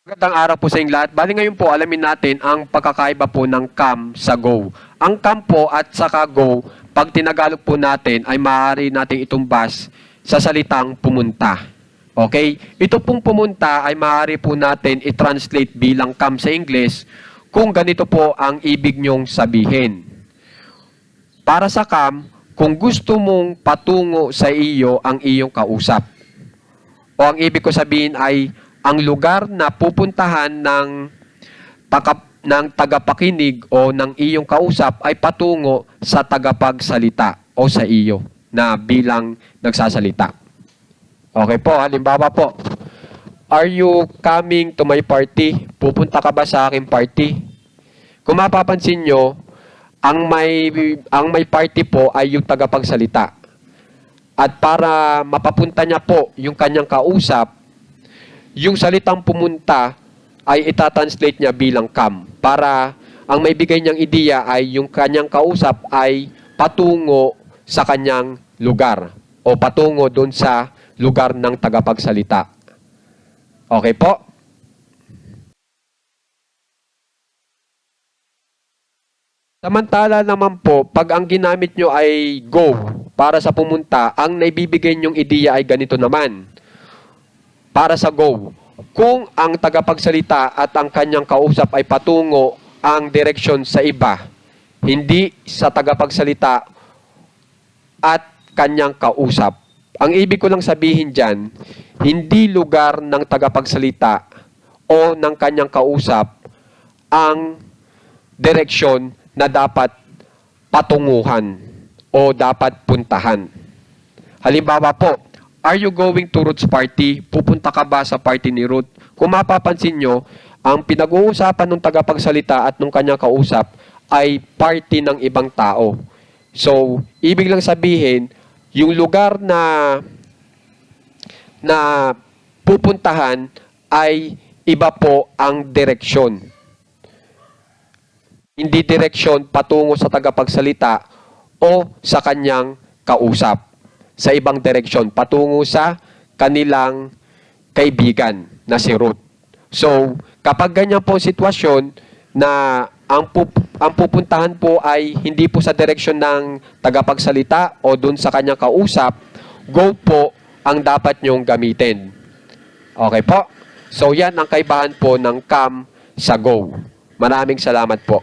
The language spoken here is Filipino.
Magandang araw po sa inyong lahat. Bali ngayon po, alamin natin ang pagkakaiba po ng CAM sa GO. Ang CAM po at saka GO, pag tinagalog po natin, ay maaari nating itumbas sa salitang pumunta. Okay? Ito pong pumunta ay maaari po natin i-translate bilang CAM sa English kung ganito po ang ibig nyong sabihin. Para sa CAM, kung gusto mong patungo sa iyo ang iyong kausap, o ang ibig ko sabihin ay ang lugar na pupuntahan ng taka, ng tagapakinig o ng iyong kausap ay patungo sa tagapagsalita o sa iyo na bilang nagsasalita. Okay po, halimbawa po. Are you coming to my party? Pupunta ka ba sa aking party? Kung mapapansin nyo, ang may, ang may party po ay yung tagapagsalita. At para mapapunta niya po yung kanyang kausap, yung salitang pumunta ay itatranslate niya bilang come para ang may bigay niyang ideya ay yung kanyang kausap ay patungo sa kanyang lugar o patungo doon sa lugar ng tagapagsalita. Okay po? Samantala naman po, pag ang ginamit nyo ay go para sa pumunta, ang naibibigay nyong ideya ay ganito naman. Para sa go, kung ang tagapagsalita at ang kanyang kausap ay patungo ang direksyon sa iba, hindi sa tagapagsalita at kanyang kausap. Ang ibig ko lang sabihin dyan, hindi lugar ng tagapagsalita o ng kanyang kausap ang direksyon na dapat patunguhan o dapat puntahan. Halimbawa po, are you going to Ruth's party? Pupunta ka ba sa party ni Ruth? Kung mapapansin nyo, ang pinag-uusapan ng tagapagsalita at ng kanyang kausap ay party ng ibang tao. So, ibig lang sabihin, yung lugar na na pupuntahan ay iba po ang direksyon hindi direksyon patungo sa tagapagsalita o sa kanyang kausap. Sa ibang direksyon, patungo sa kanilang kaibigan na si Ruth. So, kapag ganyan po sitwasyon na ang, pup- ang pupuntahan po ay hindi po sa direksyon ng tagapagsalita o dun sa kanyang kausap, go po ang dapat nyong gamitin. Okay po? So, yan ang kaibahan po ng come sa go. Maraming salamat po.